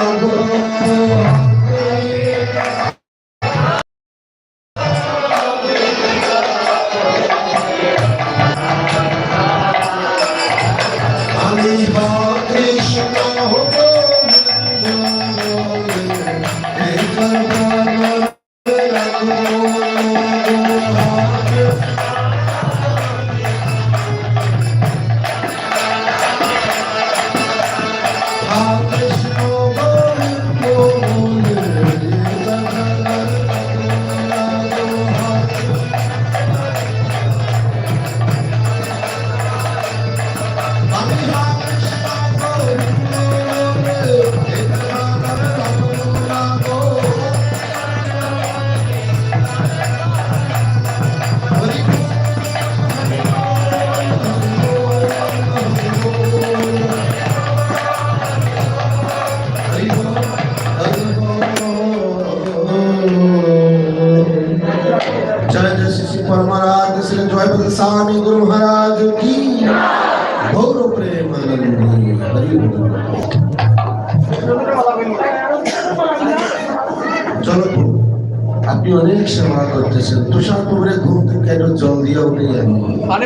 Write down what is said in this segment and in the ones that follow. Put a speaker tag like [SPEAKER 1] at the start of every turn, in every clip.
[SPEAKER 1] I'll. Shri परमाराज Shri जयपति स्वामी गुरु महाराज की गौर प्रेम हरि बोल। চলো তো, আপনি অনেক সেবা করতেছেন তুষার পুকুরে ঘুম থেকে কেন জল দিয়ে উঠে যান
[SPEAKER 2] পানি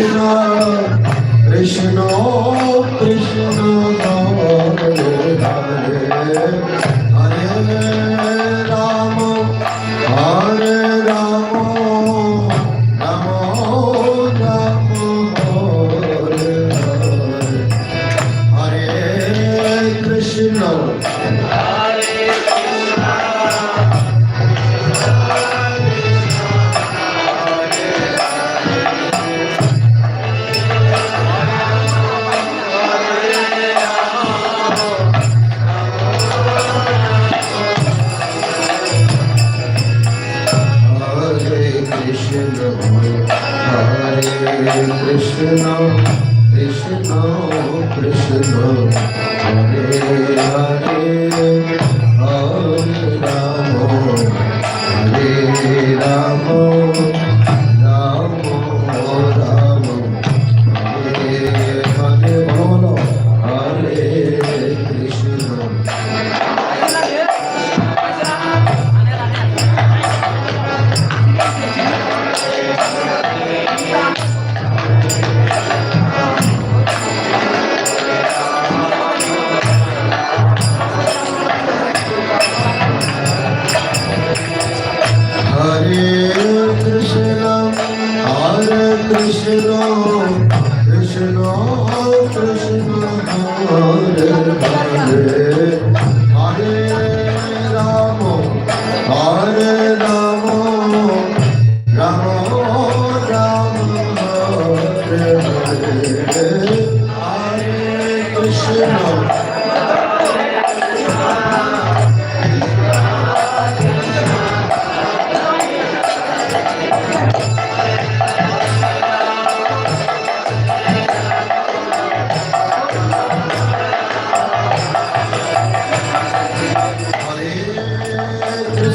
[SPEAKER 1] কৃষ্ণ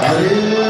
[SPEAKER 1] Hare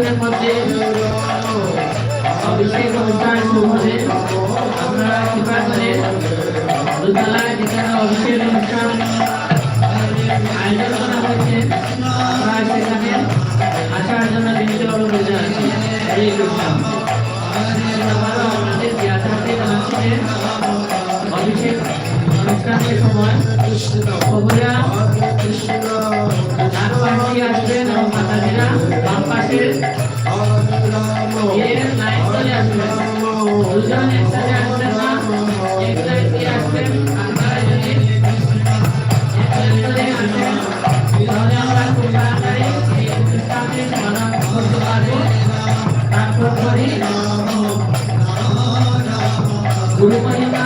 [SPEAKER 2] কিছুক্ষণের মধ্যে অভিষেক অনুষ্ঠান শুরু হবে আপনারা কৃপা করে দোতলায় যেখানে অভিষেক অনুষ্ঠান আয়োজন করা হয়েছে আপনারা সেখানে আসার কৃষ্ণ সময় বগুড়া ডান পাশে আসবেন দুজন একসাথে আসবেন না এক দিয়ে আসবেন আপনারা যদি তাহলে আমরা খুব তাড়াতাড়ি এই অনুষ্ঠানটি সমাধান করতে পারব তারপর করি গুরু মহিমা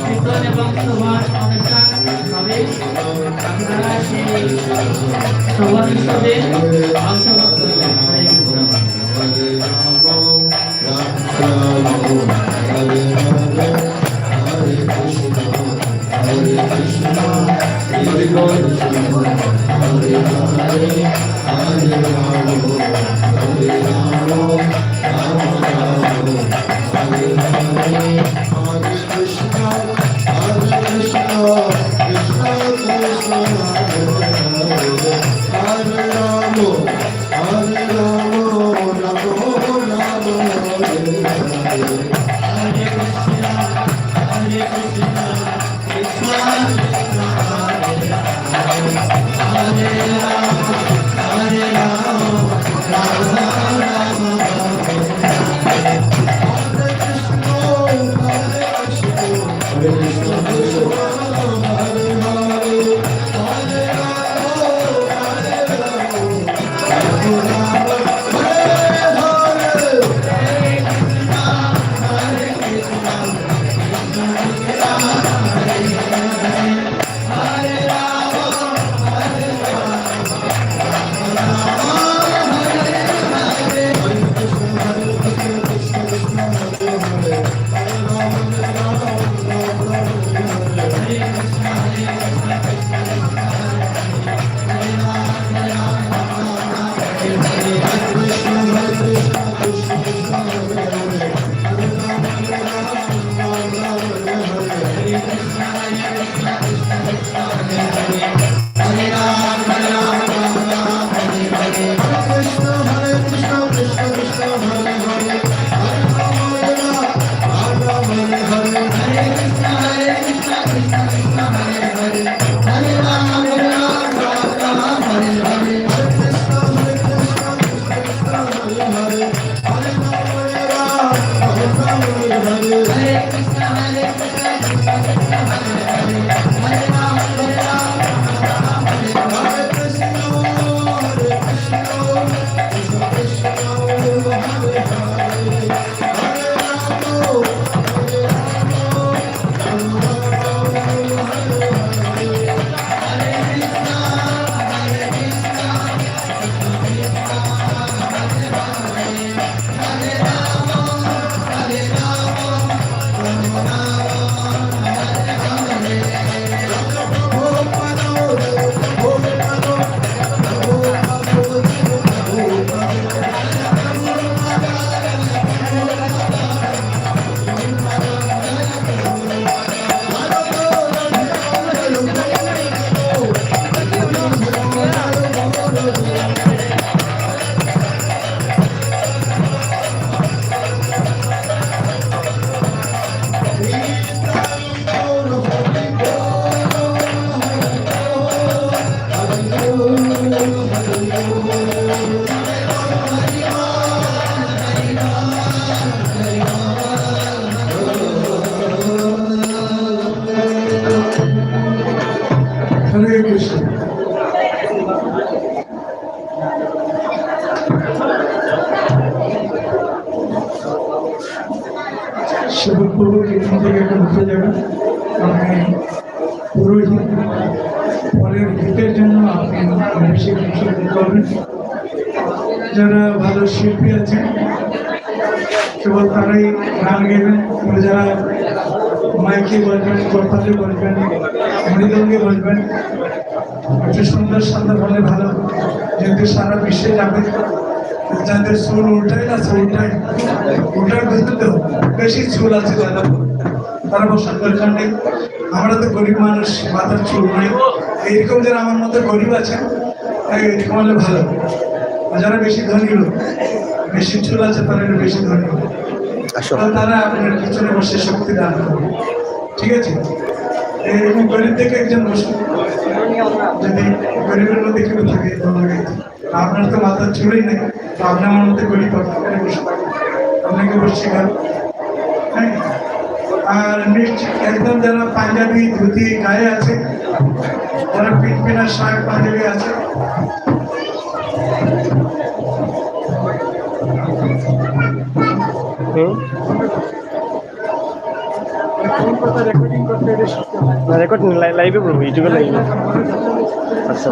[SPEAKER 2] কীর্তন এবং সভার অনুষ্ঠান হবে আপনারা সেই সভা উৎসবে Thank
[SPEAKER 1] you.
[SPEAKER 3] প্রভু এখান থেকে একটা উঠে যাবেন আপনি পুরোহিত পরের গীতের জন্য যারা ভালো শিল্পী আছেন, কেবল তারাই গান গাইবেন এবং যারা মাইকে বলবেন কর্তালে বলবেন, মৃদঙ্গে বলবেন একটু সুন্দর সুন্দর হলে ভালো, যেহেতু সারা বিশ্বে যাবে। যাদের চুল উল্টায় না চুল চুলটায় উল্টার তো বেশি চুল আছে দাদা তারা বসার দরকার নেই আমরা তো গরিব মানুষ মাথার চুল নেই। এইরকম যারা আমার মতো গরিব আছে তাই এরকম হলে ভালো যারা বেশি ধনী লোক বেশি চুল আছে তারা বেশি ধনী লোক তারা আপনার পিছনে বসে শক্তি দান করবে। ঠিক আছে? এরকম গরিব থেকে একজন বসুন যদি গরিবের মধ্যে কেউ থাকে আপনার তো মাথার চুলই নেই, তো আপনি আমার মধ্যে গরিব আপনাকে বসে আপনাকে বসে হ্যাঁ? আর নেক্সট একদম যারা পাঞ্জাবি, ধুতি, গায়ে আছে, যারা পিট পিনা শার্ট, পাঞ্জাবি আছে।
[SPEAKER 4] না রেকর্ড লাইভে করব ইউটিউবে লাইভে আচ্ছা।